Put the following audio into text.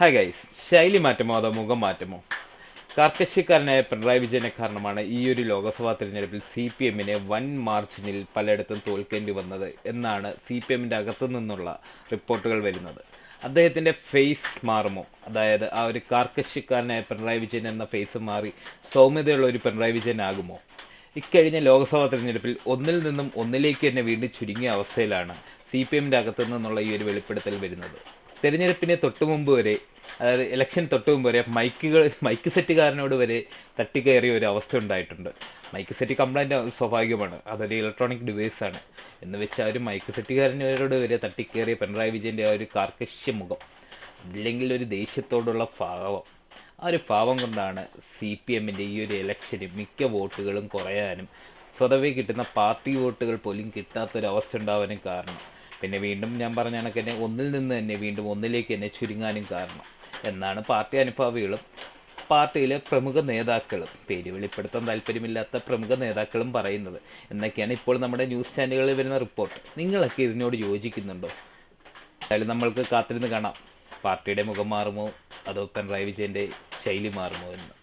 Hi guys ശൈലി മാറ്റമോ അതോ മുഖം മാറ്റമോ? കാർക്കശ്യക്കാരനായ പിണറായി വിജയനെ കാരണമാണ് ഈ ഒരു ലോക്സഭാ തിരഞ്ഞെടുപ്പിൽ സി പി എമ്മിനെ വൻ മാർജിനിൽ പലയിടത്തും തോൽക്കേണ്ടി വന്നത് എന്നാണ് സി പി എമ്മിന്റെ അകത്തു നിന്നുള്ള റിപ്പോർട്ടുകൾ വരുന്നത്. അദ്ദേഹത്തിന്റെ ഫേസ് മാറുമോ? അതായത് ആ ഒരു കാർക്കശ്യക്കാരനായ പിണറായി വിജയൻ എന്ന ഫേസ് മാറി സൗമ്യതയുള്ള ഒരു പിണറായി വിജയൻ ആകുമോ? ഇക്കഴിഞ്ഞ ലോക്സഭാ തെരഞ്ഞെടുപ്പിൽ ഒന്നിൽ നിന്നും ഒന്നിലേക്ക് തന്നെ വീണ്ടും ചുരുങ്ങിയ അവസ്ഥയിലാണ് സി പി എമ്മിന്റെ അകത്തു നിന്നുള്ള ഈ ഒരു വെളിപ്പെടുത്തൽ വരുന്നത്. തെരഞ്ഞെടുപ്പിന് തൊട്ടു മുമ്പ് വരെ അതായത് ഇലക്ഷൻ തൊട്ടു മുമ്പ് വരെ മൈക്കുകൾ മൈക്ക് സെറ്റുകാരനോട് വരെ തട്ടിക്കയറിയ ഒരു അവസ്ഥ ഉണ്ടായിട്ടുണ്ട്. മൈക്ക് സെറ്റ് കംപ്ലൈന്റ് സ്വാഭാവികമാണ്. അതൊരു ഇലക്ട്രോണിക് ഡിവൈസ് ആണ്. എന്ന് വെച്ചാൽ ഒരു മൈക്ക് സെറ്റുകാരനോട് വരെ തട്ടിക്കയറിയ പിണറായി വിജയന്റെ ആ ഒരു കാർക്കശ്യ മുഖം അല്ലെങ്കിൽ ഒരു ദേഷ്യത്തോടുള്ള ഭാവം ആ ഒരു ഭാവം കൊണ്ടാണ് സി പി എമ്മിന്റെ ഈ ഒരു ഇലക്ഷന് മിക്ക വോട്ടുകളും കുറയാനും സ്വതവേ കിട്ടുന്ന പാർട്ടി വോട്ടുകൾ പോലും കിട്ടാത്തൊരവസ്ഥ ഉണ്ടാവാനും കാരണം പിന്നെ വീണ്ടും ഞാൻ പറഞ്ഞ കണക്ക് തന്നെ ഒന്നിൽ നിന്ന് തന്നെ വീണ്ടും ഒന്നിലേക്ക് തന്നെ ചുരുങ്ങാനും കാരണം. എന്നാണ് പാർട്ടി അനുഭാവികളും പാർട്ടിയിലെ പ്രമുഖ നേതാക്കളും പേര് വെളിപ്പെടുത്താൻ താല്പര്യമില്ലാത്ത പ്രമുഖ നേതാക്കളും പറയുന്നത്. എന്നൊക്കെയാണ് ഇപ്പോൾ നമ്മുടെ ന്യൂസ് ചാനലുകളിൽ വരുന്ന റിപ്പോർട്ട്. നിങ്ങളൊക്കെ ഇതിനോട് യോജിക്കുന്നുണ്ടോ? എന്തായാലും നമ്മൾക്ക് കാത്തിരുന്ന് കാണാം. പാർട്ടിയുടെ മുഖം മാറുമോ? അതോ പിണറായി വിജയന്റെ ശൈലി മാറുമോ എന്ന്.